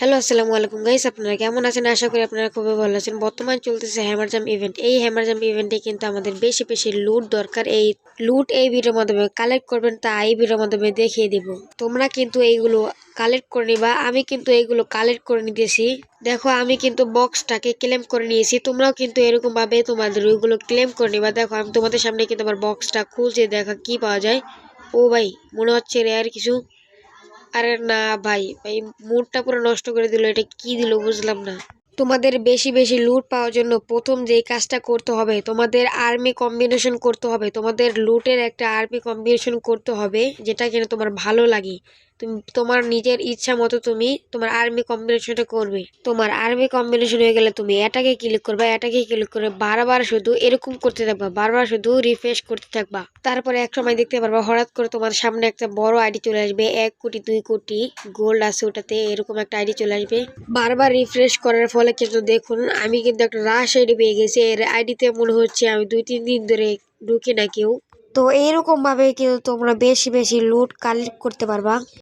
Hello আসসালামু আলাইকুম। Guys আপনারা কেমন আছেন? আশা করি আপনারা খুবই ভালো আছেন। বর্তমান চলতেছে হ্যামারজাম ইভেন্ট এই হ্যামারজাম ইভেন্টে কিন্তু আমাদের বেশি বেশি লুট দরকার। এই লুট এই ভিডিওর মাধ্যমে কালেক্ট করবেন, তা এই ভিডিওর মাধ্যমে দেখিয়ে দেব। তোমরা কিন্তু এইগুলো কালেক্ট করে নিবা। আমি কিন্তু এইগুলো কালেক্ট করে নিতেছি। দেখো, আমি কিন্তু বক্সটাকে ক্লেম করে নিয়েছি। তোমরাও কিন্তু এরকম ভাবে তোমাদের ওইগুলো ক্লেম করে নিবা। দেখো, আমি তোমাদের সামনে কিন্তু আমার বক্সটা খুলছে। দেখা কি পাওয়া যায়? ও ভাই, মনে হচ্ছে রেয়ার কিছু। আরে না ভাই ভাই মুডটা পুরো নষ্ট করে দিল, এটা কি দিল বুঝলাম না। তোমাদের বেশি বেশি লুট পাওয়ার জন্য প্রথম যে কাজটা করতে হবে, তোমাদের আর্মি কম্বিনেশন করতে হবে, তোমাদের লুটের একটা আর্মি কম্বিনেশন করতে হবে, যেটা কিনা তোমার ভালো লাগে। তুমি, তোমার নিজের ইচ্ছা মতো তুমি তোমার আর্মি কম্বিনেশনটা করবে। তোমার আর্মি কম্বিনেশন হয়ে গেলে তুমি এটাকে ক্লিক করবে, এটাকে ক্লিক করে বারবার শুধু এরকম করতে থাকবা, বারবার শুধু রিফ্রেশ করতে থাকবা। তারপরে এক সময় দেখতে পারবা, হঠাৎ করে তোমার সামনে একটা বড় আইডি চলে আসবে, এক কোটি, দুই কোটি গোল্ড আছে ওটাতে, এরকম একটা আইডি চলে আসবে। বারবার রিফ্রেশ করার ফলে কিন্তু দেখুন, আমি কিন্তু একটা রাশ আইডি পেয়ে গেছি, এর আইডিতে মনে হচ্ছে আমি দুই, তিন দিন ধরে ঢুকি না কেউ। তো এইরকম ভাবে কিন্তু তোমরা বেশি বেশি লুট কালেক্ট করতে পারবা।